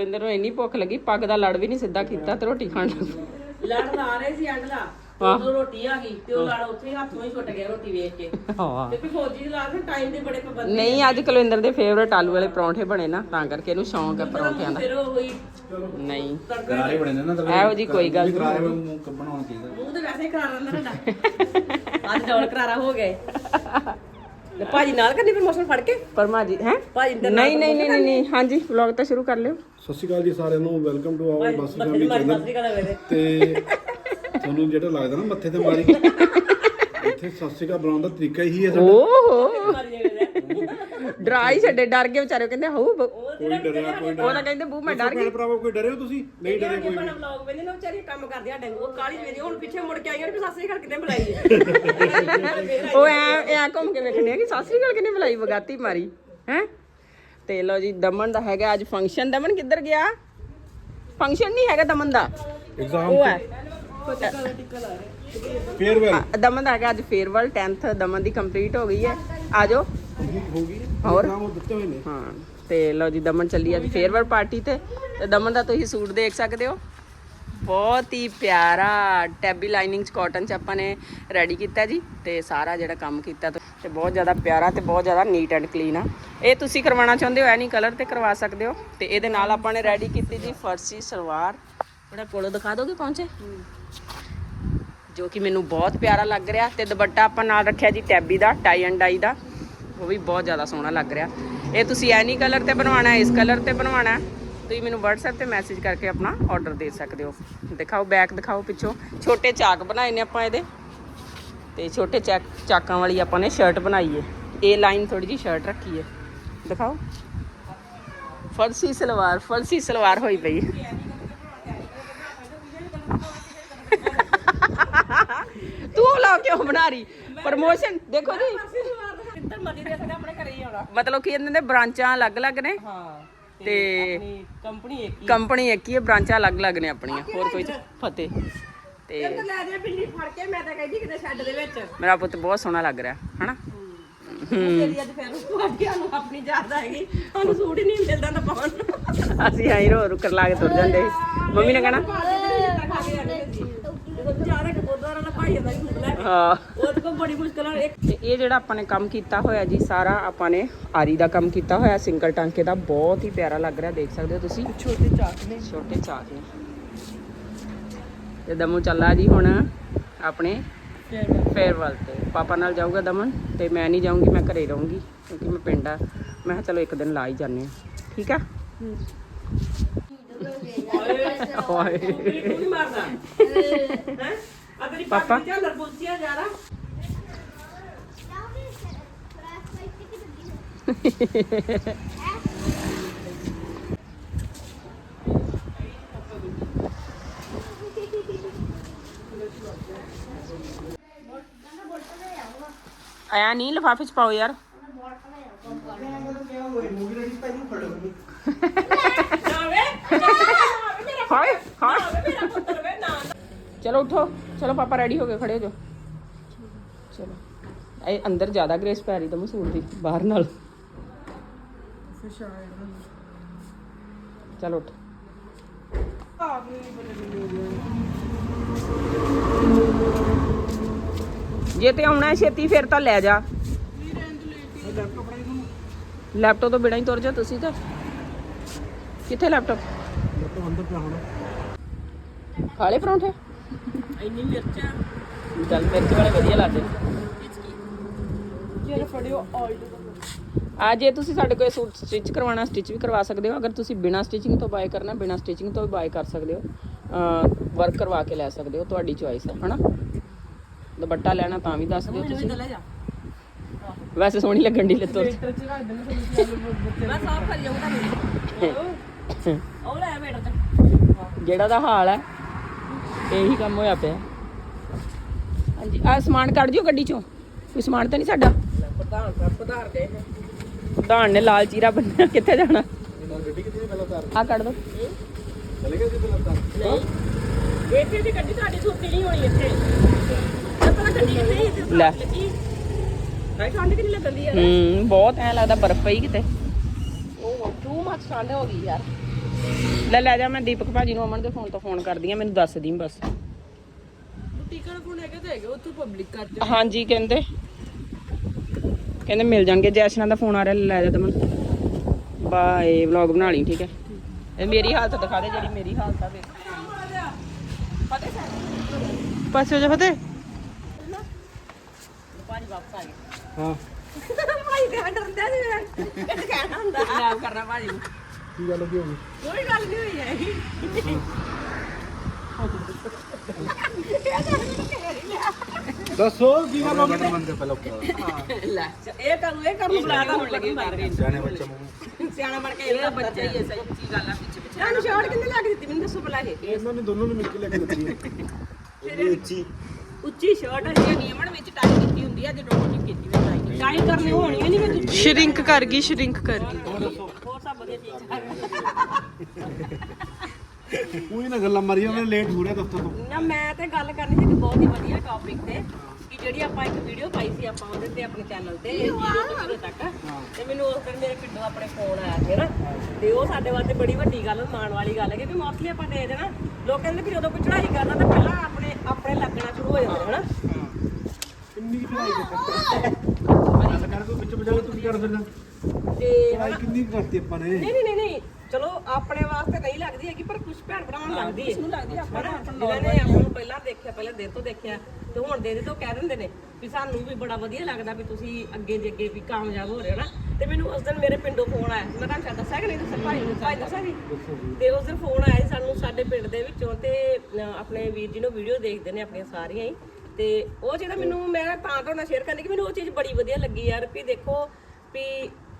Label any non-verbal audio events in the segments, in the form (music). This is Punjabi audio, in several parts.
ਇੰਦਰ ਨੂੰ ਇੰਨੀ ਭੁੱਖ ਲੱਗੀ ਪੱਗ ਦਾ ਲੜ ਵੀ ਨਹੀਂ ਸਿੱਧਾ ਕੀਤਾ ਤੇ ਰੋਟੀ ਖਾਣ ਲੱਗ ਪਿਆ। ਲੜ ਲਾ ਰਹੇ ਸੀ ਐਂਡ ਦਾ ਵਾਹ। ਉਦੋਂ ਰੋਟੀ ਆ ਗਈ ਤੇ ਉਹ ਲੜ ਉੱਥੇ ਹੀ ਹੱਥੋਂ ਹੀ ਛੁੱਟ ਗਿਆ ਰੋਟੀ ਵੇਖ ਕੇ। ਹਾਂ ਕਿਉਂਕਿ ਫੌਜੀ ਦੇ ਲਾਲ ਟਾਈਮ ਦੇ ਬੜੇ ਪਾਬੰਦ ਨਹੀਂ ਅੱਜ ਕੁਲਵਿੰਦਰ ਦੇ ਫੇਵਰਟ ਆਲੂ ਵਾਲੇ ਪਰੌਂਠੇ ਬਣੇ ਨਾ ਤਾਂ ਕਰਕੇ ਇਹਨੂੰ ਸ਼ੌਂਕ ਹੈ ਪਰੌਂਠਿਆਂ ਦਾ। ਫਿਰ ਉਹ ਹੋਈ ਨਹੀਂ। ਕਰਾਰੇ ਬਣੇ ਨੇ ਨਾ ਤਾਂ ਇਹੋ ਜਿਹੀ ਕੋਈ ਗੱਲ ਨਹੀਂ। ਕਰਾਰੇ ਵਾਂਗੂ ਕ- ਬਣਾਉਣਾ ਚਾਹੀਦਾ। ਮੂੰਹ ਤੇ ਵੈਸੇ ਹੀ ਕਰਾਰਾ ਰਹਿੰਦਾ ਤੁਹਾਡਾ ਅੱਜ ਡਬਲ ਕਰਾਰਾ ਹੋ ਗਏ (laughs) ਭਾਜੀ ਨਾਲ ਕਰਨੀ ਪ੍ਰਮੋਸ਼ਨ ਫੜ ਕੇ? ਪਰਮਾ ਜੀ ਹੈ? ਭਾਜੀ ਦੇ ਨਹੀਂ ਨਹੀਂ ਨਹੀਂ ਨਹੀਂ, ਨਹੀਂ ਹਾਂਜੀ ਵਲੌਗ ਤਾਂ ਸ਼ੁਰੂ ਕਰ ਲਿਓ। ਸਤਿ ਸ਼੍ਰੀ ਅਕਾਲ ਜੀ ਸਾਰਿਆਂ ਨੂੰ ਵੈਲਕਮ ਟੂ ਆਵਰ ਬੱਸ ਫੈਮਿਲੀ ਚੈਨਲ ਤੇ ਤੁਹਾਨੂੰ ਜਿਹੜਾ ਲੱਗਦਾ ਨਾ ਮੱਥੇ ਤੇ ਮਾਰੀ। (laughs) ਇੱਥੇ ਸਤਿ ਸ਼੍ਰੀ ਅਕਾਲ ਬੁਲਾਉਣ ਦਾ ਤਰੀਕਾ ਹੀ ਹੈ ਸਾਡਾ। ਓਹੋ। ਡਰਾ ਹੀ ਛੱਡੇ ਡਰ ਕੇ ਵਿਚਾਰੇ ਕਹਿੰਦੇ ਹੋਊ ਬ- ਕੋਈ ਡਰਿਆ ਕੋਈ ਉਹ ਤਾਂ ਕਹਿੰਦੇ ਬੂ ਮੈਂ ਡਰ ਗਈ। ਭੈਣ ਭਰਾਵੋ ਕੋਈ ਡਰੇ ਹੋ ਤੁਸੀਂ? ਨਹੀਂ ਡਰੇ ਕੋਈ ਬਣਾ ਵਲੌਗ ਵੇਲੇ ਨਾ ਵਿਚਾਰੀ ਕੰਮ ਕਰਦੀ ਆ ਡੰਗੂ ਉਹ ਕਾਲੀ ਮੇਰੀ ਹੁਣ ਪਿੱਛੇ ਮੁੜ ਕੇ ਆਈਆਂ ਵੀ ਸਾਸਰੀ ਘਰ ਕਿਤੇ ਬੁਲਾਈ (laughs) ਉਹ ਐ ਐ ਘੁੰਮ ਕੇ ਵੇਖਣੇ ਆ ਕਿ ਸਾਸਰੀ ਗੱਲ ਕਿਨੇ ਬੁਲਾਈ ਵਗਾਤੀ ਮਾਰੀ ਹੈ? ਤੇ ਲੋ ਜੀ ਦਮਨ ਦਾ ਹੈਗਾ ਅੱਜ ਫੰਕਸ਼ਨ ਦਮਨ ਕਿੱਧਰ ਗਿਆ? ਫੰਕਸ਼ਨ ਨਹੀਂ ਹੈਗਾ ਦਮਨ ਦਾ। ਐਗਜ਼ਾਮ ਉਹ ਹੈ। ਫੇਅਰਵੈਲ ਦਮਨ ਦਾ ਹੈਗਾ ਅੱਜ ਫੇਅਰਵੈਲ 10th ਦਮਨ ਦੀ ਕੰਪਲੀਟ ਹੋ ਗਈ ਹੈ। ਆ ਜਾਓ ਹੋ ਗਈ ਹੋਰ? ਐਗਜ਼ਾਮ ਉਹ ਦਿੱਤੇ ਹੋਏ ਨੇ। ਹਾਂ ਤੇ ਲੋ ਜੀ ਦਮਨ ਚੱਲੀ ਅੱਜ ਫੇਅਰਵੈਲ ਪਾਰਟੀ ਤੇ। ਤੇ ਦਮਨ ਦਾ ਤੁਸੀਂ ਸੂਟ ਦੇਖ ਸਕਦੇ ਹੋ। ਬਹੁਤ ਹੀ ਪਿਆਰਾ ਟੈਬੀ ਲਾਈਨਿੰਗ ਚ ਕਾਟਨ ਚ ਆਪਾਂ ਨੇ ਰੈਡੀ ਕੀਤਾ ਜੀ ਤੇ ਸਾਰਾ ਜਿਹੜਾ ਕੰਮ ਕੀਤਾ ਤੇ ਬਹੁਤ ਜ਼ਿਆਦਾ ਪਿਆਰਾ ਤੇ ਬਹੁਤ ਜ਼ਿਆਦਾ ਨੀਟ ਐਂਡ ਕਲੀਨ ਆ। ਇਹ ਤੁਸੀਂ ਕਰਵਾਉਣਾ ਚਾਹੁੰਦੇ ਹੋ ਐਨੀ ਕਲਰ ਤੇ ਕਰਵਾ ਸਕਦੇ ਹੋ। ਤੇ ਇਹਦੇ ਨਾਲ ਆਪਾਂ ਨੇ ਰੈਡੀ ਕੀਤੀ ਜੀ ਫਰਸੀ ਸਲਵਾਰ। ਜਿਹੜਾ ਕੋਲੋਂ ਦਿਖਾ ਦੋਗੇ ਪਹੁੰਚੇ? ਜੋ ਕਿ ਮੈਨੂੰ ਬਹੁਤ ਪਿਆਰਾ ਲੱਗ ਰਿਹਾ ਤੇ ਦੁਪੱਟਾ ਆਪਾਂ ਨਾਲ ਰੱਖਿਆ ਜੀ ਟੈਬੀ ਦਾ ਟਾਈ ਐਂਡ ਡਾਈ ਦਾ। ਉਹ ਵੀ ਬਹੁਤ ਜ਼ਿਆਦਾ ਸੋਹਣਾ ਲੱਗ ਰਿਹਾ। ਇਹ ਤੁਸੀਂ ਐਨੀ ਕਲਰ ਤੇ ਬਣਵਾਉਣਾ, ਇਸ ਕਲਰ ਤੇ ਬਣਵਾਉਣਾ। ਤੁਸੀਂ ਮੈਨੂੰ WhatsApp ਤੇ ਮੈਸੇਜ ਕਰਕੇ ਆਪਣਾ ਆਰਡਰ ਦੇ ਸਕਦੇ ਹੋ। ਦਿਖਾਓ ਬੈਕ ਦਿਖਾਓ ਪਿੱਛੋਂ। ਛੋਟੇ ਚਾਕ ਬਣਾਏ ਨੇ ਆਪਾਂ ਇਹਦੇ। ਤੇ ਛੋਟੇ ਚੈਕ, ਚਾਕਾਂ ਵਾਲੀ ਆਪਾਂ ਨੇ ਸ਼ਰਟ ਬਣਾਈ ਹੈ ਇਹ ਲਾਈਨ ਥੋੜੀ ਜੀ ਸ਼ਰਟ ਰੱਖੀ ਹੈ ਦਿਖਾਓ। ਫਰਸੀ ਸਲਵਾਰ ਫਰਸੀ ਸਲਵਾਰ ਹੋਈ ਪਈ ਤੂੰ ਲਾ ਕਿਉਂ ਬਣਾ ਰਹੀ? ਪ੍ਰਮੋਸ਼ਨ ਦੇਖੋ ਜੀ। ਕਿੱਧਰ ਮਰਜ਼ੀ ਦੇ ਸਕਦੇ ਆਪਣੇ ਘਰੇ ਹੀ ਆਉਣਾ। ਮਤਲਬ ਕਿ ਇਹਨਾਂ ਦੇ ਬ੍ਰਾਂਚਾਂ ਅਲੱਗ-ਅਲੱਗ ਨੇ ਹਾਂ ਤੇ ਆਪਣੀ ਕੰਪਨੀ ਇੱਕ ਕੰਪਨੀ ਇੱਕ ਹੀ ਹੈ ਬ੍ਰਾਂਚਾਂ ਅਲੱਗ-ਅਲੱਗ ਨੇ ਆਪਣੀਆਂ ਹੋਰ ਕੋਈ ਫਤਿਹ। ਤੇ ਤੇ ਲੈ ਜੇ ਪਿੰਡੀ ਫੜ ਕੇ ਮੈਂ ਤਾਂ ਕਹਿੰਦੀ ਕਿਤੇ ਛੱਡ ਦੇ ਵਿੱਚ। ਮੇਰਾ ਪੁੱਤ ਬਹੁਤ ਸੋਹਣਾ ਲੱਗ ਰਿਹਾ ਹਨਾ? ਤੇਰੀ ਅੱਜ ਫੇਰ ਤੁਹਾਡੀ ਨੂੰ ਆਪਣੀ ਯਾਦ ਆਏਗੀ ਸਾਨੂੰ ਸੂਟ ਹੀ ਨਹੀਂ ਮਿਲਦਾ ਤਾਂ ਪਾਉਣ ਨੂੰ। ਅਸੀਂ ਆਈ ਰੋ ਰੁਕਰ ਲਾ ਕੇ ਤੁਰ ਜਾਂਦੇ ਸੀ। ਮੰਮੀ ਨੇ ਕਹਿਣਾ ਜ਼ਿਆਦਾ ਕਬੂਤਰਾਂ ਦਾ ਭਾਈ ਦਾ ਸੂਟ ਲੈ ਕੇ ਹਾਂ। ਉਹਦੇ ਕੋਲ ਬੜੀ ਮੁਸ਼ਕਲ ਨਾਲ ਇੱਕ ਤੇ ਇਹ ਜਿਹੜਾ ਆਪਾਂ ਨੇ ਕੰਮ ਕੀਤਾ ਹੋਇਆ ਜੀ ਸਾਰਾ ਆਪਾਂ ਨੇ ਆਰੀ ਦਾ ਕੰਮ ਕੀਤਾ ਹੋਇਆ ਸਿੰਗਲ ਟਾਂਕੇ ਦਾ। ਬਹੁਤ ਹੀ ਪਿਆਰਾ ਲੱਗ ਰਿਹਾ ਦੇਖ ਸਕਦੇ ਹੋ ਤੁਸੀਂ। ਛੋਟੇ ਚਾਕ ਨੇ ਛੋਟੇ ਚਾਕ ਨੇ ਤੇ ਦਮੂ ਚੱਲਾ ਜੀ ਹੁਣ ਆਪਣੇ ਫੇਅਰਵੈਲ ਤੇ। ਪਾਪਾ ਨਾਲ ਜਾਊਗਾ ਦਮਨ ਤੇ ਮੈਂ ਨਹੀਂ ਜਾਊਂਗੀ ਮੈਂ ਘਰੇ ਰਹੂੰਗੀ ਕਿਉਂਕਿ ਮੈਂ ਪਿੰਡ ਆ। ਮੈਂ ਕਿਹਾ ਚਲੋ ਇੱਕ ਦਿਨ ਲਾ ਹੀ ਜਾਂਦੇ ਆ ਠੀਕ ਆ? ਓਏ। ਤੂੰ ਨਹੀਂ ਮਾਰਦਾ ਹੈ ਆ ਤੇਰੀ ਪਾਪਾ? ਪਾਪਾ ਦੀ ਝਾਲਰ ਪੁੱਛਿਆ ਜਾਰਾ ਆਇਆ ਨਹੀਂ ਲਿਫਾਫੇ ਚ ਪਾਓ ਯਾਰ ਜਾਵੇ (laughs) ਹਾਏ ਹਾਏ ਮੇਰਾ ਪੁੱਤਰ ਵੇ ਨਾ ਚਲੋ ਉਠੋ ਚਲੋ ਪਾਪਾ ਰੈਡੀ ਹੋ ਗਏ ਖੜੇ ਹੋ ਜਾਓ ਚਲੋ ਇਹ ਅੰਦਰ ਜ਼ਿਆਦਾ ਗ੍ਰੇਸ ਪੈ ਰਹੀ ਤਾਂ ਮਸੂਰ ਦੀ ਬਾਹਰ ਨਾਲ ਚਲੋ ਉੱਠ ਜੇ ਤੇ ਆਉਣਾ ਛੇਤੀ ਫਿਰ ਤਾਂ ਲੈ ਜਾ ਲੈਪਟਾਪ ਤੋਂ ਬਿਨਾਂ ਹੀ ਤੁਰ ਜਾ ਤੁਸੀਂ ਤਾਂ ਕਿੱਥੇ ਲੈਪਟਾਪ ਲੱਟੋ ਅੰਦਰ ਪਿਆ ਹੋਣਾ ਖਾਲੇ ਪਰੌਂਠੇ ਇੰਨੀ ਮਿਰਚਾਂ। ਚੱਲ ਮਿਰਚ ਵਾਲੇ ਵਧੀਆ ਲੱਗਦੇ। ਜਿਹੜੇ ਫੜਿਓ ਆਲ ਆ ਜੇ ਤੁਸੀਂ ਸਾਡੇ ਕੋਲ ਸੂਟ ਸਟਿਚ ਕਰਵਾਉਣਾ ਸਟਿਚ ਵੀ ਕਰਵਾ ਸਕਦੇ ਹੋ। ਅਗਰ ਤੁਸੀਂ ਬਿਨਾ ਸਟਿਚਿੰਗ ਤੋਂ ਬਾਏ ਕਰਨਾ ਬਿਨਾ ਸਟਿਚਿੰਗ ਤੋਂ ਵੀ ਬਾਏ ਕਰ ਸਕਦੇ ਹੋ। ਵਰਕ ਕਰਵਾ ਕੇ ਲੈ ਸਕਦੇ ਹੋ ਤੁਹਾਡੀ ਚੁਆਇਸ ਹੈ ਹਨਾ? ਦੁਪੱਟਾ ਲੈਣਾ ਤਾਂ ਵੀ ਦੱਸ ਦਿਓ ਤੁਸੀਂ। ਵੈਸੇ ਸੋਹਣੀ ਲੱਗਣ ਦੀ ਲੱਤੋਂ ਮੈਂ ਸਾਫ਼ ਕਰ ਜਾਊਂਗਾ। ਉਹ ਲੈ ਤੇ। ਜਿਹੜਾ ਦਾ ਹਾਲ ਹੈ। ਇਹੀ ਕੰਮ ਹੋਇਆ ਪਿਆ। ਹਾਂਜੀ ਆ ਸਮਾਨ ਕੱਢ ਦਿਓ ਗੱਡੀ ਚੋਂ। ਕੋਈ ਸਮਾਨ ਤਾਂ ਨਹੀਂ ਸਾਡਾ? ਪ੍ਰਧਾਨ ਸਾਹਿਬ ਪਧਾਰ ਦੇ ਪ੍ਰਧਾਨ ਨੇ ਲਾਲ ਚੀਰਾ ਬੰਨਿਆ ਕਿੱਥੇ ਜਾਣਾ? ਗੱਡੀ ਕਿੱਥੇ ਪਹਿਲਾਂ ਤਾਰ ਆ ਕੱਢ ਦੋ। ਚਲੇ ਗਏ ਸੀ ਪਹਿਲਾਂ ਤਾਰ ਨਹੀਂ। ਇੱਥੇ ਦੀ ਗੱਡੀ ਤੁਹਾਡੀ ਸੁੱਤੀ ਨਹੀਂ ਹੋਣੀ ਇੱਥੇ। ਇਹ ਪਤਾ ਗੱਡੀ ਇੱਥੇ ਹੀ ਇੱਥੇ ਲੈ। ਲੱਗੀ ਹਾਈ ਠੰਡ ਕਿੰਨੀ ਲੱਗਦੀ ਆ। ਹੂੰ ਬਹੁਤ ਐ ਲੱਗਦਾ ਬਰਫ਼ ਪਈ ਕਿਤੇ। ਉਹ ਟੂ ਮੱਚ ਠੰਡ ਹੋ ਗਈ ਯਾਰ। ਲੈ ਲੈ ਜਾ ਮੈਂ ਦੀਪਕ ਭਾਜੀ ਨੂੰ ਅਮਨ ਦੇ ਫੋਨ ਤੋਂ ਫੋਨ ਕਰਦੀ ਆ ਮੈਨੂੰ ਦੱਸ ਦੀ ਬਸ। ਬੁਟੀਕਾਂ ਦਾ ਫੋਨ ਹੈਗਾ ਤਾਂ ਹੈਗਾ ਉਹ ਤੂੰ ਪਬਲਿਕ ਕਰ ਦਿਓ ਹਾਂਜੀ ਕਹਿੰਦੇ। ਕਹਿੰਦੇ ਮਿਲ ਜਾਣਗੇ ਜੈਸ਼ਨਾ ਦਾ ਫੋਨ ਆ ਰਿਹਾ ਲੈ ਜਾ ਦਮਨ ਬਾਏ ਵਲੌਗ ਬਣਾ ਲਈ ਠੀਕ ਹੈ। ਇਹ ਮੇਰੀ ਹਾਲਤ ਦਿਖਾ ਦੇ ਜਿਹੜੀ ਮੇਰੀ ਹਾਲਤ ਆ ਵੇਖ। ਪਾਸੇ ਹੋ ਜਾ ਫਤਿਹ। ਭਾਜੀ ਵਾਪਸ ਆ ਗਏ। ਹਾਂ। (laughs) ਭਾਈ ਤੇ ਡਰਦਾ ਸੀ ਮੈਂ। (laughs) ਇਹ ਕਹਿਣਾ ਹੁੰਦਾ। ਕਰਨਾ ਭਾਜੀ। ਨੂੰ ਕੀ ਗੱਲ ਕੀ ਹੋ ਗਈ? ਕੋਈ ਗੱਲ ਨਹੀਂ ਹੋਈ ਹੈ ਦੱਸੋ ਕੀ ਗੱਲ ਹੋ ਗਈ? ਮੰਨਦੇ ਪਹਿਲਾਂ ਉੱਪਰ ਲੈ ਇਹ ਕਰਨ ਇਹ ਕਰਨ ਬੁਲਾ ਬੁਲਾਦਾ ਹੁਣ ਲੱਗੀ ਕਰ। ਰਹੀ ਸਿਆਣੇ ਬੱਚੇ ਮੂੰਹ। ਸਿਆਣਾ ਬਣ ਕੇ ਇਹ ਬੱਚਾ ਹੀ ਹੈ ਸੱਚੀ ਗੱਲ ਆ ਪਿੱਛੇ ਪਿੱਛੇ। ਇਹਨੂੰ ਸ਼ਾਰਟ ਕਿੰਨੇ ਲੱਗ ਦਿੱਤੀ? ਮੈਨੂੰ ਦੱਸੋ ਭਲਾ ਇਹ। ਇਹਨਾਂ ਨੇ ਦੋਨੋਂ ਨੇ ਮਿਲ ਕੇ ਲੈ ਕੇ ਦਿੱਤੀ ਹੈ। ਉੱਚੀ ਉੱਚੀ ਸ਼ਰਟ ਹੈ ਇਹ ਨਿਯਮਨ ਵਿੱਚ ਟਾਈ ਕੀਤੀ ਹੁੰਦੀ ਆ ਜਦੋਂ ਨਹੀਂ ਕੀਤੀ ਵੀ ਟਾਈ ਟਾਈ ਕਰਨੀ ਹੋਣੀ ਨਹੀਂ ਵਿੱਚ। ਸ਼ਰਿੰਕ ਕਰ ਗਈ ਸ਼ਰਿੰਕ ਕਰ ਗਈ। ਹੋਰ ਸਭ ਵਧੀਆ ਚੀਜ਼ ਉਹੀ ਨਾ ਗੱਲਾਂ ਮਾਰੀਆਂ ਮੈਂ ਲੇਟ ਹੋ ਰਿਹਾ ਦਫ਼ਤਰ ਤੋਂ। ਨਾ ਮੈਂ ਤੇ ਗੱਲ ਕਰਨੀ ਸੀ ਕਿ ਬਹੁਤ ਹੀ ਵਧੀਆ ਟੌਪਿਕ ਤੇ। ਜਿਹੜੀ ਆਪਾਂ ਇੱਕ ਵੀਡੀਓ ਪਾਈ ਸੀ ਆਪਾਂ ਉਹਦੇ ਤੇ ਆਪਣੇ ਚੈਨਲ ਤੇ ਜੀਰੋ ਤੋਂ ਜ਼ੀਰੋ ਤੱਕ। ਤੇ ਮੈਨੂੰ ਉਸ ਦਿਨ ਮੇਰੇ ਪਿੰਡੋਂ ਆਪਣੇ ਫੋਨ ਆਇਆ ਸੀ ਨਾ। ਤੇ ਉਹ ਸਾਡੇ ਵਾਸਤੇ ਬੜੀ ਵੱਡੀ ਗੱਲ ਮਾਣ ਵਾਲੀ ਗੱਲ ਹੈ ਕਿਉਂਕਿ ਮੋਸਟਲੀ ਆਪਾਂ ਦੇਖਦੇ ਨਾ ਲੋਕ ਕਹਿੰਦੇ ਵੀ ਜਦੋਂ ਕੋਈ ਚੜ੍ਹਾਈ ਕਰਦਾ ਤਾਂ ਪਹਿਲਾਂ ਆਪਣੇ ਆਪਣੇ ਲੱਗਣਾ ਸ਼ੁਰੂ ਹੋ ਜਾਂਦੇ ਹਨਾ ਕਿੰਨੀ ਕੁ ਚੜਾਈ ਗੱਲ ਕਰ ਕੋਈ ਵਿੱਚ ਬਜਾਏ ਤੂੰ ਕੀ ਕਰ ਫਿਰਦਾ ਤੇ ਚੜਾਈ ਕਿੰਨੀ ਕਰਤੀ ਆਪਾਂ ਨੇ? ਨਹੀਂ ਨਹੀਂ ਨਹੀਂ ਨਹੀਂ। ਚਲੋ ਆਪਣੇ ਵਾਸਤੇ ਨਹੀਂ ਲੱਗਦੀ ਹੈਗੀ ਪਰ ਕੁਝ ਭੈਣ ਭਰਾਵਾਂ ਨੂੰ ਲੱਗਦੀ ਹੈ। ਨੂੰ ਲੱਗਦੀ ਆ, ਆਪਾਂ ਹਨਾ? ਜਿਨ੍ਹਾਂ ਨੇ ਆਪਾਂ ਨੂੰ ਪਹਿਲਾਂ ਦੇਖਿਆ ਪਹਿਲਾਂ ਦੇਰ ਤੋਂ ਦੇਖਿਆ ਤੇ ਹੁਣ ਦੇ ਦੇ ਤੋਂ ਕਹਿ ਦਿੰਦੇ ਨੇ ਵੀ ਸਾਨੂੰ ਵੀ ਬੜਾ ਵਧੀਆ ਲੱਗਦਾ ਵੀ ਤੁਸੀਂ ਅੱਗੇ ਦੇ ਅੱਗੇ ਵੀ ਕਾਮਯਾਬ ਹੋ ਰਹੇ ਹੋ ਨਾ। ਤੇ ਮੈਨੂੰ ਉਸ ਦਿਨ ਮੇਰੇ ਪਿੰਡੋਂ ਫੋਨ ਆਇਆ। ਮੈਂ ਤੁਹਾਨੂੰ ਦੱਸਿਆ ਕਿ ਨਹੀਂ ਦੱਸਿਆ ਭਾਈ ਨੂੰ ਭਾਈ ਦੱਸਿਆ ਸੀ? ਤੇ ਉਸ ਦਿਨ ਫੋਨ ਆਇਆ ਸਾਨੂੰ ਸਾਡੇ ਪਿੰਡ ਦੇ ਵਿੱਚੋਂ ਤੇ ਆਪਣੇ ਵੀਰ ਜੀ ਨੂੰ ਵੀਡੀਓ ਦੇਖਦੇ ਨੇ ਆਪਣੀਆਂ ਸਾਰੀਆਂ ਹੀ। ਤੇ ਉਹ ਜਿਹੜਾ ਮੈਨੂੰ ਮੈਂ ਤਾਂ ਤੁਹਾਡੇ ਨਾਲ ਸ਼ੇਅਰ ਕਰਨੀ ਕਿ ਮੈਨੂੰ ਉਹ ਚੀਜ਼ ਬੜੀ ਵਧੀਆ ਲੱਗੀ ਯਾਰ ਵੀ ਦੇਖੋ ਵੀ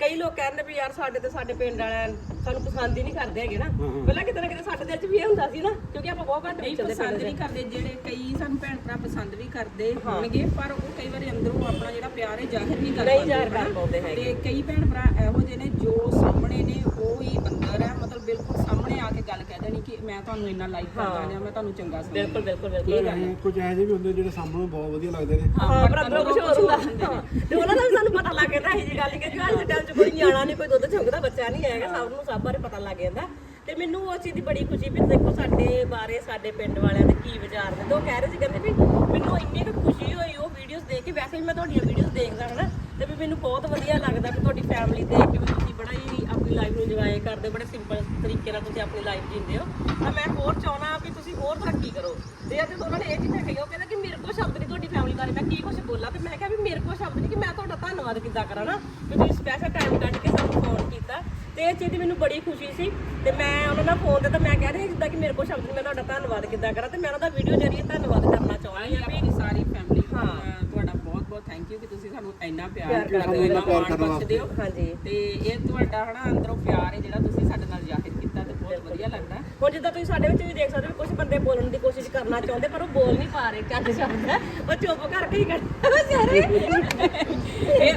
ਕਈ ਲੋਕ ਕਹਿੰਦੇ ਵੀ ਯਾਰ ਸਾਡੇ ਤੇ ਸਾਡੇ ਪਿੰਡ ਵਾਲਿਆਂ ਸਾਨੂੰ ਪਸੰਦ ਹੀ ਨਹੀਂ ਕਰਦੇ ਹੈਗੇ ਨਾ ਪਹਿਲਾਂ ਕਿਤੇ ਨਾ ਕਿਤੇ ਸਾਡੇ ਦਿਲ 'ਚ ਵੀ ਇਹ ਹੁੰਦਾ ਸੀ ਨਾ ਕਿਉਂਕਿ ਆਪਾਂ ਬਹੁਤ ਘੱਟ ਨਹੀਂ ਵਿਚਰਦੇ ਪਸੰਦ ਨਹੀਂ ਕਰਦੇ ਜਿਹੜੇ ਕਈ ਸਾਨੂੰ ਭੈਣ ਭਰਾ ਪਸੰਦ ਵੀ ਕਰਦੇ ਹੋਣਗੇ ਪਰ ਉਹ ਕਈ ਵਾਰੀ ਅੰਦਰੋਂ ਆਪਣਾ ਜਿਹੜਾ ਪਿਆਰ ਹੈ ਜ਼ਾਹਿਰ ਨਹੀਂ ਕਰ ਨਹੀਂ ਜ਼ਾਹਿਰ ਕਰ। ਪਾਉਂਦੇ ਹੈਗੇ। ਤੇ ਕਈ ਭੈਣ ਭਰਾ ਇਹੋ ਜਿਹੇ ਨੇ ਜੋ ਸਾਹਮਣੇ ਨੇ ਉਹ ਹੀ ਅੰਦਰ ਹੈ ਮਤਲਬ ਬਿਲਕੁਲ ਸਾਹਮਣੇ ਆ ਕੇ ਗੱਲ ਕਹਿ ਦੇਣੀ ਕਿ ਮੈਂ ਤੁਹਾਨੂੰ ਇੰਨਾ ਲਾਈਕ ਕਰਦਾ ਜਾਂ ਮੈਂ ਤੁਹਾਨੂੰ ਚੰਗਾ ਸਮਝਦਾ ਬਿਲਕੁਲ ਬਿਲਕੁਲ ਬਿਲਕੁਲ। ਇਹ ਕੁਝ ਇਹੋ ਜਿਹੇ ਵੀ ਹੁੰਦੇ ਜਿਹੜੇ ਸਾਹਮਣੇ ਬਹੁਤ ਵਧੀਆ ਲੱਗਦੇ ਨੇ। ਹਾਂ ਪਰ ਅੰਦਰੋਂ ਕੁਝ ਹੋਰ ਹੁੰਦਾ। ਹਾਂ, ਤੇ ਉਹਨਾਂ ਦਾ ਵੀ ਸਾਨੂੰ ਪਤਾ ਲੱਗ ਜਾਂਦਾ ਇਹ ਜੀ ਗੱਲ ਕਿ ਅੱਜ ਦੇ ਟਾਈਮ 'ਚ ਕੋਈ ਨਿਆਣਾ ਨਹੀਂ ਕੋਈ ਦੁੱਧ ਚੁੰਗਦਾ ਬੱਚਾ ਨਹੀਂ ਹੈਗਾ ਸਭ ਨੂੰ ਸਭ ਬਾਰੇ ਪਤਾ ਲੱਗ ਜਾਂਦਾ। ਤੇ ਮੈਨੂੰ ਉਹ ਚੀਜ਼ ਦੀ ਬੜੀ ਖੁਸ਼ੀ ਵੀ ਦੇਖੋ ਸਾਡੇ ਬਾਰੇ ਸਾਡੇ ਪਿੰਡ ਵਾਲਿਆਂ ਦੇ ਕੀ ਵਿਚਾਰ ਨੇ। ਤੇ ਉਹ ਕਹਿ ਰਹੇ ਸੀ ਕਹਿੰਦੇ ਵੀ ਮੈਨੂੰ ਇੰਨੀ ਕੁ ਖੁਸ਼ੀ ਹੋਈ ਉਹ ਵੀਡੀਓਜ਼ ਦੇਖ ਕੇ ਵੈਸੇ ਵੀ ਮੈਂ ਤੁਹਾਡੀਆਂ ਵੀਡੀਓਜ਼ ਦੇਖਦਾ ਹਾਂ ਨਾ ਤੇ ਵੀ ਮੈਨੂੰ ਬਹੁਤ ਵਧੀਆ ਲੱਗਦਾ ਵੀ ਤੁਹਾਡੀ ਫੈਮਿਲੀ ਦੇਖ ਕੇ ਤੁਸੀਂ ਬੜਾ ਹੀ ਆਪਣੀ ਲਾਈਫ ਨੂੰ ਇੰਜੋਏ ਕਰਦੇ ਹੋ, ਬੜੇ ਸਿੰਪਲ ਤਰੀਕੇ ਨਾਲ ਤੁਸੀਂ ਆਪਣੀ ਲਾਈਫ ਜੀਂਦੇ ਹੋ। ਤਾਂ ਮੈਂ ਹੋਰ ਚਾਹਣਾ ਵੀ ਤੁਸੀਂ ਹੋਰ ਤਰੱਕੀ ਕਰੋ। ਤੇ ਅੱਜ ਉਹਨਾਂ ਨੇ ਇਹ ਚੀਜ਼ਾਂ ਕਹੀਆਂ ਉਹ ਕਹਿੰਦਾ ਕਿ ਮੇਰੇ ਕੋਲ ਸ਼ਬਦ ਨਹੀਂ ਤੁਹਾਡੀ ਫੈਮਿਲੀ ਬਾਰੇ ਮੈਂ ਕੀ ਕੁਝ ਬੋਲਾਂ? ਤੇ ਮੈਂ ਕਿਹਾ ਵੀ ਮੇਰੇ ਕੋਲ ਸ਼ਬਦ ਨਹੀਂ ਕਿ ਮੈਂ ਤੁਹਾਡਾ ਧੰਨਵਾਦ ਕਿੱਦਾਂ ਕਰਾਂ ਨਾ? ਵੀ ਤੁਸੀਂ ਸਪੈਸ਼ਲ ਟਾਈਮ ਕੱਢ ਕੇ ਸਾਨੂੰ ਫੋਨ ਕੀਤਾ। ਤੇ ਇਹ ਚੀਜ਼ ਦੀ ਮੈਨੂੰ ਬੜੀ ਖੁਸ਼ੀ ਸੀ। ਤੇ ਮੈਂ ਉਹਨਾਂ ਨਾਲ ਫੋਨ ਤੇ ਤਾਂ ਮੈਂ ਕਹਿ ਰਹੀ ਜਿੱਦਾਂ ਕਿ ਮੇਰੇ ਕੋਲ ਸ਼ਬਦ ਨਹੀਂ ਮੈਂ ਤੁਹਾਡਾ ਧੰਨਵਾਦ ਕਿੱਦਾਂ ਕਰਾਂ? ਤੇ ਮੈਂ ਉਹਨਾਂ ਦਾ ਵੀਡੀਓ ਜਰੀਏ ਧੰਨਵਾਦ ਕਰਨਾ ਵੀ ਆਪਣੀ ਸਾਰੀ ਫੈਮਿਲੀ ਹਾਂ। ਤੁਹਾਡਾ ਬਹੁਤ ਬਹੁਤ ਥੈਂਕ ਯੂ ਕਿ ਤੁਸੀਂ ਸਾਨੂੰ ਇੰਨਾ ਪਿਆਰ ਕਰਦੇ ਹੋ ਇੰਨਾ ਪਿਆਰ ਬਖਸ਼ਦੇ ਹੋ। ਹਾਂਜੀ। ਤੇ ਇਹ ਤੁਹਾਡਾ ਹਨਾ ਅੰਦਰੋਂ ਪਿਆਰ ਹੈ ਜਿਹੜਾ ਤੁਸੀਂ ਸਾਡੇ ਨਾਲ ਜ਼ਾਹਿਰ ਕੀਤਾ ਤੇ ਬਹੁਤ ਵਧੀਆ ਲੱਗਦਾ ਹੁਣ ਜਿੱਦਾਂ ਤੁਸੀਂ ਸਾਡੇ ਵਿੱਚ ਵੀ ਦੇਖ ਸਕਦੇ ਹੋ ਕੁਝ ਬੰਦੇ ਬੋਲਣ ਦੀ ਕੋਸ਼ਿਸ਼ ਕਰਨਾ ਚਾਹੁੰਦੇ ਪਰ ਉਹ ਬੋਲ ਨਹੀਂ ਪਾ ਰਹੇ ਚੱਜ ਸ਼ਬਦ ਉਹ ਚੁੱਪ ਕਰਕੇ ਹੀ ਕਰਦੇ ਵਿਚਾਰੇ ਇਹ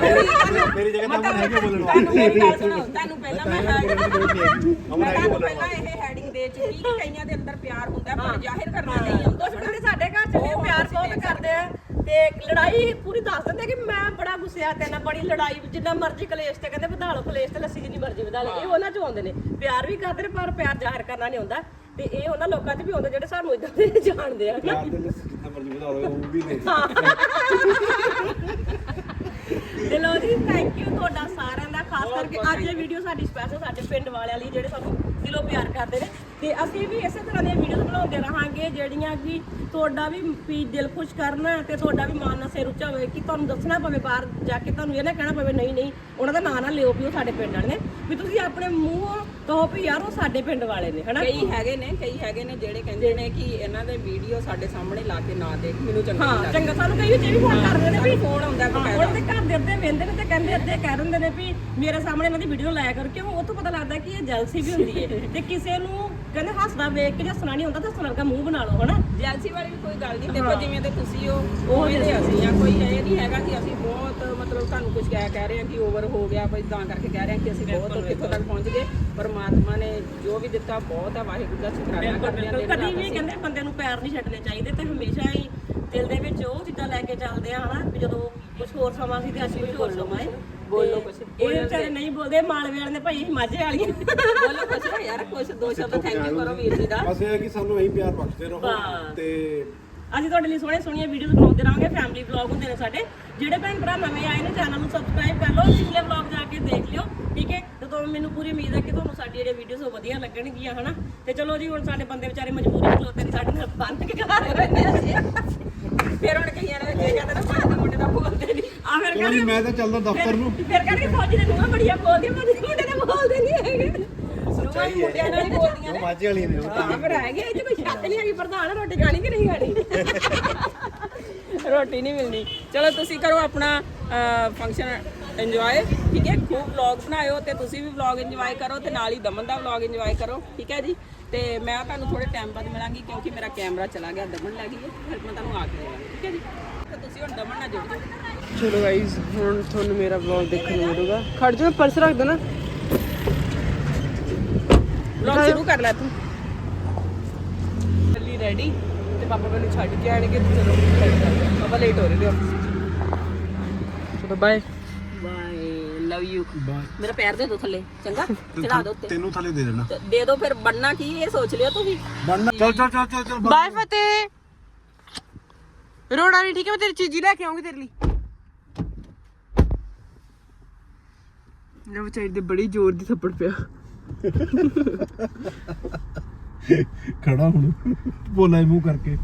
ਮੇਰੀ ਜਗ੍ਹਾ ਤਾਂ ਹੈਗੇ ਬੋਲਣ ਤੁਹਾਨੂੰ ਮੇਰੀ ਗੱਲ ਸੁਣੋ ਤੁਹਾਨੂੰ ਪਹਿਲਾਂ ਮੈਂ ਮੈਂ ਪਹਿਲਾਂ ਇਹ ਹੈਡਿੰਗ ਦੇ ਚੁੱਕੀ ਕਿ ਕਈਆਂ ਦੇ ਅੰਦਰ ਪਿਆਰ ਹੁੰਦਾ ਪਰ ਜ਼ਾਹਿਰ ਕਰਨਾ ਨਹੀਂ ਆਉਂਦਾ ਕੁਝ ਬੰਦੇ ਸਾਡੇ ਘਰ ਚ ਵੀ ਪਿਆਰ ਬਹੁਤ ਕਰਦੇ ਆ। ਤੇ ਲੜਾਈ ਪੂਰੀ ਦੱਸ ਦਿੰਦੇ ਕਿ ਮੈਂ ਬੜਾ ਗੁੱਸੇ ਆ ਤੇ ਨਾ ਬੜੀ ਲੜਾਈ ਜਿੰਨਾ ਮਰਜ਼ੀ ਕਲੇਸ਼ ਤੇ ਕਹਿੰਦੇ ਵਧਾ ਲਓ ਕਲੇਸ਼ ਤੇ ਲੱਸੀ ਜਿੰਨੀ ਮਰਜ਼ੀ ਵਧਾ ਲਓ ਇਹ ਉਹਨਾਂ ਚ ਆਉਂਦੇ ਨੇ। ਪਿਆਰ ਵੀ ਕਰਦੇ ਨੇ ਪਰ ਪਿਆਰ ਜ਼ਾਹਿਰ ਕਰਨਾ ਨਹੀਂ ਹੁੰਦਾ। ਤੇ ਇਹ ਉਹਨਾਂ ਲੋਕਾਂ 'ਚ ਵੀ ਆਉਂਦੇ ਜਿਹੜੇ ਸਾਨੂੰ ਇਦਾਂ ਦੇ (laughs) ਜਾਣਦੇ ਆ। ਨਾ ਜਿੰਨਾ ਮਰਜ਼ੀ ਵਧਾ ਲਓ ਉਹ ਵੀ ਜੀ ਥੈਂਕ ਯੂ ਤੁਹਾਡਾ ਸਾਰਿਆਂ ਦਾ ਖਾਸ ਕਰਕੇ ਅੱਜ ਇਹ ਵੀਡੀਓ ਸਾਡੀ ਸਪੈਸ਼ਲ ਸਾਡੇ ਪਿੰਡ ਵਾਲਿਆਂ ਲਈ ਜਿਹੜੇ ਸਾਨੂੰ ਦਿਲੋਂ ਪਿਆਰ ਕਰਦੇ ਨੇ। ਤੇ ਅਸੀਂ ਵੀ ਇਸੇ ਤਰ੍ਹਾਂ ਦੀਆਂ ਵੀਡੀਓਜ਼ ਬਣਾਉਂਦੇ ਰਹਾਂਗੇ ਜਿਹੜੀਆਂ ਕਿ ਤੁਹਾਡਾ ਵੀ ਵੀ ਦਿਲ ਖੁਸ਼ ਕਰਨ ਤੇ ਤੁਹਾਡਾ ਵੀ ਮਨ ਨਾਲ ਸਿਰ ਉੱਚਾ ਹੋਵੇ ਕਿ ਤੁਹਾਨੂੰ ਦੱਸਣਾ ਪਵੇ ਬਾਹਰ ਜਾ ਕੇ ਤੁਹਾਨੂੰ ਇਹ ਨਾ ਕਹਿਣਾ ਪਵੇ ਨਹੀਂ ਨਹੀਂ ਉਹਨਾਂ ਦਾ ਨਾਂ ਨਾ ਲਿਓ ਵੀ ਉਹ ਸਾਡੇ ਪਿੰਡ ਵਾਲੇ ਨੇ। ਵੀ ਤੁਸੀਂ ਆਪਣੇ ਮੂੰਹੋਂ ਕਹੋ ਵੀ ਯਾਰ ਉਹ ਸਾਡੇ ਪਿੰਡ ਵਾਲੇ ਨੇ ਹਨਾ? ਕਈ ਹੈਗੇ ਨੇ ਕਈ ਹੈਗੇ ਨੇ ਜਿਹੜੇ ਕਹਿੰਦੇ ਨੇ ਕਿ ਇਹਨਾਂ ਦੇ ਵੀਡੀਓ ਸਾਡੇ ਸਾਹਮਣੇ ਲਾ ਕੇ ਨਾ ਦੇਖ ਮੈਨੂੰ ਚੰਗਾ ਨਹੀਂ ਹਾਂ ਲੱਗਦਾ। ਚੰਗਾ ਸਾਨੂੰ ਕਈ ਇਹ ਵੀ ਫੋਨ ਕਰਦੇ ਨੇ ਵੀ ਫੋਨ ਆਉਂਦਾ ਬਕਾਇਦਾ ਉਹਨਾਂ ਦੇ ਘਰ ਦੇ ਅੱਧੇ ਵੇਂਦੇ ਨੇ ਤੇ ਕਹਿੰਦੇ ਅੱਧੇ ਕਹਿ ਦਿੰਦੇ ਨੇ ਵੀ ਮੇਰੇ ਸਾਹਮਣੇ ਇਹਨਾਂ ਦੀ ਵੀਡੀਓ ਲਾਇਆ ਕਰੋ ਕਿਉਂ ਉਹ ਤੋਂ ਪਤਾ ਲੱਗਦਾ ਕਿ ਇਹ ਜੈਲਸੀ ਵੀ ਹੁੰਦੀ ਹੈ ਤੇ ਕਿਸੇ ਨੂੰ ਕਹਿੰਦੇ ਹੱਸਦਾ ਵੇਖ ਕੇ ਜੇ ਹੱਸਣਾ ਨਹੀਂ ਹੁੰਦਾ ਤਾਂ ਹੱਸਣ ਵਰਗਾ ਮੂੰਹ ਬਣਾ ਲਓ ਹਨਾ? ਜੈਲਸੀ ਵਾਲੀ ਵੀ ਕੋਈ ਗੱਲ ਨਹੀਂ ਦੇਖੋ ਜਿਵੇਂ ਦੇ ਤੁਸੀਂ ਹੋ ਉਵੇਂ ਦੇ ਅਸੀਂ ਆ ਕੋਈ ਇਹ ਨਹੀਂ ਹੈਗਾ ਕਿ ਅਸੀਂ ਬਹੁਤ ਮਤਲਬ ਤੁਹਾਨੂੰ ਕੁਝ ਕਹਿ ਕਹਿ ਰਹੇ ਹਾਂ ਕਿ ਓਵਰ ਹੋ ਗਿਆ ਕੋਈ ਤਾਂ ਕਰਕੇ ਕਹਿ ਰਹੇ ਹਾਂ ਕਿ ਅਸੀਂ ਬਹੁਤ ਕਿੱਥੋਂ ਤੱਕ ਪਹੁੰਚ ਗਏ। ਪਰਮਾਤਮਾ ਨੇ ਜੋ ਵੀ ਦਿੱਤਾ ਬਹੁਤ ਹੈ ਵਾਹਿਗੁਰੂ ਦਾ ਸ਼ੁਕਰਾਨਾ ਕਰਦੇ ਹਾਂ ਦਿਨ ਕਦੀ ਰਾਤ ਵੀ ਅਸੀਂ। ਕਹਿੰਦੇ ਬੰਦੇ ਨੂੰ ਪੈਰ ਨਹੀਂ ਛੱਡਣੇ ਚਾਹੀਦੇ ਤੇ ਹਮੇਸ਼ਾ ਹੀ ਦਿਲ ਦੇ ਵਿੱਚ ਉਹ ਚੀਜ਼ਾਂ ਲੈ ਕੇ ਚੱਲਦੇ ਆ ਹਨਾ? ਵੀ ਜਦੋਂ ਕੁਝ ਹੋਰ ਸਮਾਂ ਸੀ ਤੇ ਅਸੀਂ ਕੁਝ ਹੋਰ ਸਮਾਂ ਹੈ ਬੋਲੋ ਕੁਛ ਇਹ ਵਿਚਾਰੇ ਨਹੀਂ ਬੋਲਦੇ ਮਾਲਵੇ ਵਾਲੇ ਨੇ ਭਾਈ ਮਾਝੇ ਵਾਲੀਆਂ। ਬੋਲੋ ਕੁਛ ਯਾਰ ਕੁਛ ਦੋ ਸ਼ਬਦ ਥੈਂਕ ਯੂ ਕਰੋ ਵੀਰ ਜੀ ਦਾ। ਬਸ ਇਹ ਹੈ ਕਿ ਸਾਨੂੰ ਇਹੀ ਪਿਆਰ ਬਖਸ਼ਦੇ ਰਹੋ। ਤੇ ਅਸੀਂ ਤੁਹਾਡੇ ਲਈ ਸੋਹਣੇ ਸੋਹਣੀਆਂ ਵੀਡੀਓਜ਼ ਬਣਾਉਂਦੇ ਰਹਾਂਗੇ ਫੈਮਿਲੀ ਵਲੌਗ ਹੁੰਦੇ ਨੇ ਸਾਡੇ। ਜਿਹੜੇ ਭੈਣ ਭਰਾ ਨਵੇਂ ਆਏ ਨੇ ਚੈਨਲ ਨੂੰ ਸਬਸਕ੍ਰਾਈਬ ਕਰ ਲਓ ਪਿਛਲੇ ਵਲੌਗ ਜਾ ਕੇ ਦੇਖ ਲਿਓ ਠੀਕ ਹੈ? ਤੇ ਤੁਹਾਨੂੰ ਮੈਨੂੰ ਪੂਰੀ ਉਮੀਦ ਹੈ ਕਿ ਤੁਹਾਨੂੰ ਸਾਡੀ ਜਿਹੜੇ ਵੀਡੀਓਜ਼ ਉਹ ਵਧੀਆ ਲੱਗਣਗੀਆਂ ਹਨਾ? ਤੇ ਚਲੋ ਜੀ ਹੁਣ ਸਾਡੇ ਬੰਦੇ ਵਿਚਾਰੇ ਮਜਬੂਰੀ ਖਲੋਤੇ ਨੇ ਸਾਡੇ ਨਾਲ ਬੰਨ ਕੇ ਘਰ ਰਹਿੰਦੇ ਅਸੀਂ ਫਿਰ ਹੁਣ ਕਈਆਂ ਨੇ ਜੇ ਕਹਿੰਦੇ ਨਾ ਸਾਡੇ ਮੁੰਡੇ ਦਾ ਬੋਲਦੇ ਨਹੀਂ ਆ ਫਿਰ ਚਲੋ ਜੀ ਮੈਂ ਤਾਂ ਚੱਲਦਾ ਦਫ਼ਤਰ ਨੂੰ। ਫਿਰ ਕਹਿੰਦੇ ਫੌਜੀ ਦੇ ਨੂੰਹਾਂ ਬੜੀਆਂ ਬੋਲਦੀਆਂ ਪਰ ਮੁੰਡੇ ਤੇ ਬੋਲਦੇ ਨਹੀਂ ਹੈਗੇ। ਸੱਚਾਈ ਹੈ। ਮੁੰਡਿਆਂ ਨਾਲ ਹੀ ਬੋਲਦੀਆਂ ਨੇ। ਮਾਝੇ ਵਾਲੀ ਨੇ ਹਾਂ ਫਿਰ ਹੈਗੇ ਇਹ 'ਚ ਕੋਈ ਸ਼ੱਕ ਨਹੀਂ ਹੈਗੀ ਪ੍ਰਧਾਨ ਰੋਟੀ ਖਾਣੀ ਕਿ ਨਹੀਂ ਖਾਣੀ? ਰੋਟੀ ਨਹੀਂ ਮਿਲਣੀ। ਚਲੋ ਤੁਸੀਂ ਕਰੋ ਆਪਣਾ ਫੰਕਸ਼ਨ ਇੰਜੋਏ ਠੀਕ ਹੈ? ਖੂਬ ਵਲੌਗ ਬਣਾਇਓ ਤੇ ਤੁਸੀਂ ਵੀ ਵਲੌਗ ਇੰਜੋਏ ਕਰੋ ਤੇ ਨਾਲ ਹੀ ਦਮਨ ਦਾ ਵਲੌਗ ਇੰਜੋਏ ਕਰੋ ਠੀਕ ਹੈ ਜੀ? ਤੇ ਮੈਂ ਤੁਹਾਨੂੰ ਥੋੜੇ ਟਾਈਮ ਬਾਅਦ ਮਿਲਾਂਗੀ ਕਿਉਂਕਿ ਮੇਰਾ ਕੈਮਰਾ ਚਲਾ ਗਿਆ ਦਮਨ ਲੱਗੀ ਹੈ। ਫਿਰ ਮੈਂ ਤੁਹਾਨੂੰ ਆ ਕੇ ਮਿਲਾਂਗੀ ਠੀਕ ਹੈ ਜੀ? ਤੇ ਤੁਸੀਂ ਹੁਣ ਦਮਨ ਨਾਲ ਜੁੜ ਜਾਓ। ਚਲੋ ਗਾਈਜ਼ ਹੁਣ ਤੁਹਾਨੂੰ ਮੇਰਾ ਵਲੌਗ ਦੇਖਣ ਨੂੰ ਮਿਲੂਗਾ। ਖੜ ਜਾ ਪਰਸ ਰੱਖ ਦੇਣਾ ਵਲੌਗ ਸ਼ੁਰੂ ਕਰ ਲੈ ਤੂੰ। ਚੱਲੀ ਰੈਡੀ ਤੇ ਪਾਪਾ ਮੈਨੂੰ ਛੱਡ ਕੇ ਆਣਗੇ ਤੇ ਚਲੋ। ਪਾਪਾ ਲੇਟ ਹੋ ਰਹੇ ਨੇ ਆਫਿਸ ਚਲੋ ਬਾਏ ਬਾਏ ਲਵ ਯੂ ਮੇਰਾ ਪੈਰ ਦੇ ਦੋ ਥੱਲੇ ਚੰਗਾ? ਚੜਾ ਦੋ ਉੱਤੇ। ਤੈਨੂੰ ਥੱਲੇ ਦੇ ਦੇਣਾ। ਦੇ ਦੋ ਫਿਰ ਬਣਨਾ ਕੀ ਇਹ ਸੋਚ ਲਿਓ ਤੁਸੀਂ? ਬਣਨਾ ਚੱਲ ਚੱਲ ਚੱਲ ਚੱਲ ਚੱਲ ਬਾਏ ਫਤਿਹ। ਰੋਣਾ ਨਹੀਂ ਠੀਕ ਹੈ ਮੈਂ ਤੇਰੀ ਚੀਜ਼ੀ ਲੈ ਕੇ ਆਉਂਗੀ ਤੇਰੇ ਲਈ। ਨਾ ਵਿਚਾਰੀ ਦੇ ਬੜੀ ਜ਼ੋਰ ਦੀ ਥੱਪੜ ਪਿਆ। ਖੜਾ ਹੁਣ ਬੋਲਾ ਮੂੰਹ ਕਰਕੇ।